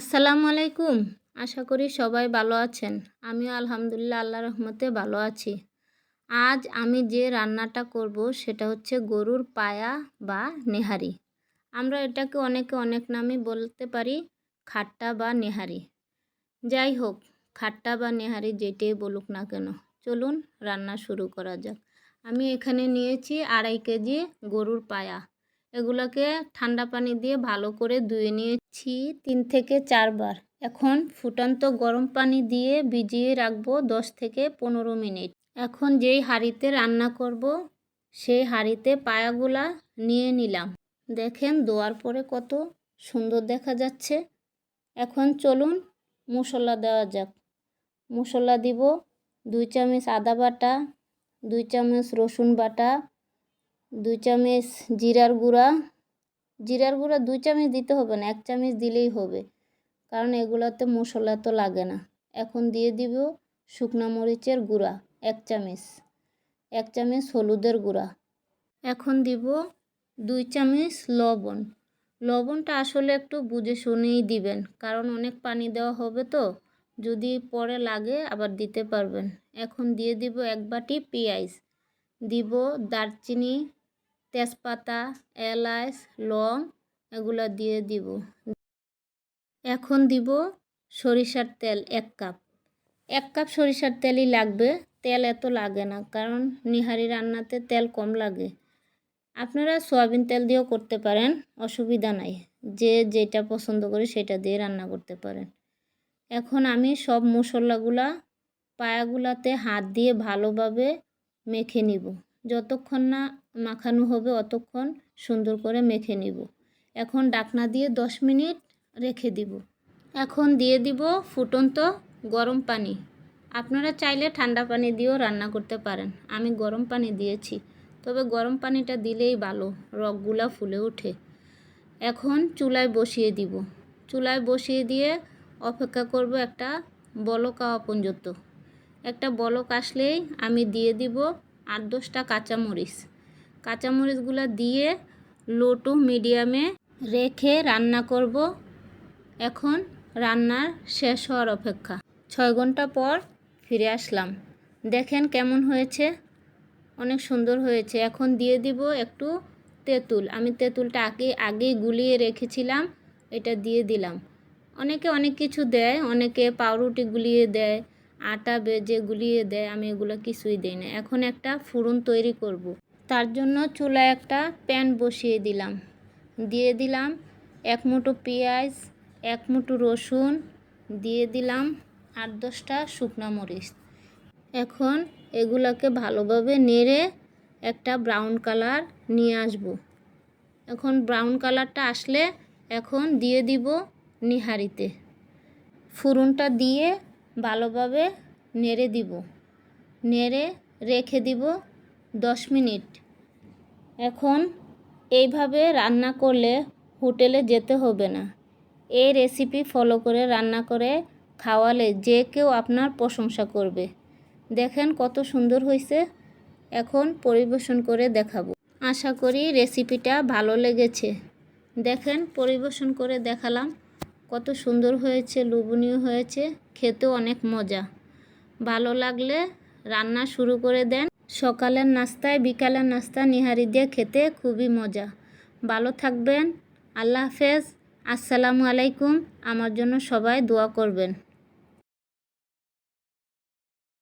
আসসালামু আলাইকুম। আশা করি সবাই ভালো আছেন। আমিও আলহামদুলিল্লাহ আল্লাহ রহমতে ভালো আছি। আজ আমি যে রান্নাটা করব সেটা হচ্ছে গরুর পায়া বা নেহারি। আমরা এটাকে অনেকে অনেক নামে বলতে পারি, খাট্টা বা নেহারি। যাই হোক, খাট্টা বা নেহারি যেটাই বলুক না কেন, চলুন রান্না শুরু করা যাক। আমি এখানে নিয়েছি আড়াই কেজি গরুর পায়া। এগুলোকে ঠান্ডা পানি দিয়ে ভালো করে ধুয়ে নিয়েছি তিন থেকে চারবার এখন ফুটান্ত গরম পানি দিয়ে ভিজিয়ে রাখব দশ থেকে পনেরো মিনিট। এখন যেই হাঁড়িতে রান্না করব, সেই হাঁড়িতে পায়াগুলা নিয়ে নিলাম। দেখেন দোয়ার পরে কত সুন্দর দেখা যাচ্ছে। এখন চলুন মশলা দেওয়া যাক। মশলা দিব দুই চামচ আদা বাটা, দুই চামচ রসুন বাটা, দুই চামচ জিরার গুঁড়া জিরার গুঁড়া দুই চামচ দিতে হবে না, এক চামচ দিলেই হবে। কারণ এগুলোতে মশলা তো লাগে না। এখন দিয়ে দিব শুকনো মরিচের গুঁড়া, এক চামচ। এক চামচ হলুদের গুঁড়া। এখন দিব দুই চামচ লবণ। লবণটা আসলে একটু বুঝে শুনেই দিবেন, কারণ অনেক পানি দেওয়া হবে তো। যদি পরে লাগে আবার দিতে পারবেন। এখন দিয়ে দিব এক বাটি পেঁয়াজ। দিব দারচিনি তেজপাতা, এলাচ, লং এগুলো দিয়ে দিব। এখন দিব সরিষার তেল এক কাপ। এক কাপ সরিষার তেলই লাগবে। তেল এত লাগে না, কারণ নিহারি রান্নাতে তেল কম লাগে। আপনারা সয়াবিন তেল দিয়েও করতে পারেন, অসুবিধা নাই। যে যেটা পছন্দ করে সেটা দিয়ে রান্না করতে পারেন। এখন আমি সব মশলাগুলা পায়াগুলাতে হাত দিয়ে ভালোভাবে মেখে নিব। যতক্ষণ না মাখানো হবে, অতক্ষণ সুন্দর করে মেখে নিব। এখন ডাকনা দিয়ে দশ মিনিট রেখে দিব। এখন দিয়ে দিব ফুটন্ত গরম পানি। আপনারা চাইলে ঠান্ডা পানি দিয়েও রান্না করতে পারেন। আমি গরম পানি দিয়েছি। তবে গরম পানিটা দিলেই ভালো, রগগুলা ফুলে ওঠে। এখন চুলায় বসিয়ে দিব। চুলায় বসিয়ে দিয়ে অপেক্ষা করব একটা বলক আওয়া পর্যন্ত। একটা বলক আসলেই আমি দিয়ে দিব আট দশটা কাঁচামরিচ। কাঁচামরিচগুলো দিয়ে লো টু মিডিয়ামে রেখে রান্না করব। এখন রান্নার শেষ হওয়ার অপেক্ষা। ছয় ঘণ্টা পর ফিরে আসলাম। দেখেন কেমন হয়েছে। অনেক সুন্দর হয়েছে। এখন দিয়ে দিব একটু তেঁতুল। আমি তেঁতুলটা আগে আগেই গুলিয়ে রেখেছিলাম, এটা দিয়ে দিলাম। অনেকে অনেক কিছু দেয়, অনেকে পাউরুটি গুলিয়ে দেয়। আটা বেজে গুলিয়ে দেয়, আমি এগুলো কিছুই দিই না। এখন একটা ফুরন তৈরি করব। তার জন্য চুলায় একটা প্যান বসিয়ে দিলাম। দিয়ে দিলাম এক মুঠো পেঁয়াজ, এক মুঠো রসুন, দিয়ে দিলাম আট দশটা শুকনো মরিচ। এখন এগুলোকে ভালোভাবে নেড়ে একটা ব্রাউন কালার নিয়ে আসব। এখন ব্রাউন কালারটা আসলে এখন দিয়ে দিব নিহারিতে। ফুরনটা দিয়ে ভালোভাবে নেড়ে দিব। নেড়ে রেখে দিব দশ মিনিট। এখন এইভাবে রান্না করলে হোটেলে যেতে হবে না। এই রেসিপি ফলো করে রান্না করে খাওয়ালে যে কেউ আপনার প্রশংসা করবে। দেখেন কত সুন্দর হয়েছে এখন পরিবেশন করে দেখাবো। আশা করি রেসিপিটা ভালো লেগেছে। দেখেন পরিবেশন করে দেখালাম। কত সুন্দর হয়েছে, লোভনীয় হয়েছে, খেতেও অনেক মজা। ভালো লাগলে রান্না শুরু করে দেন। সকালের নাস্তায়, বিকালের নাস্তা নিহারি দিয়ে খেতে খুবই মজা। ভালো থাকবেন, আল্লাহ হাফেজ। আসসালামু আলাইকুম। আমার জন্য সবাই দোয়া করবেন।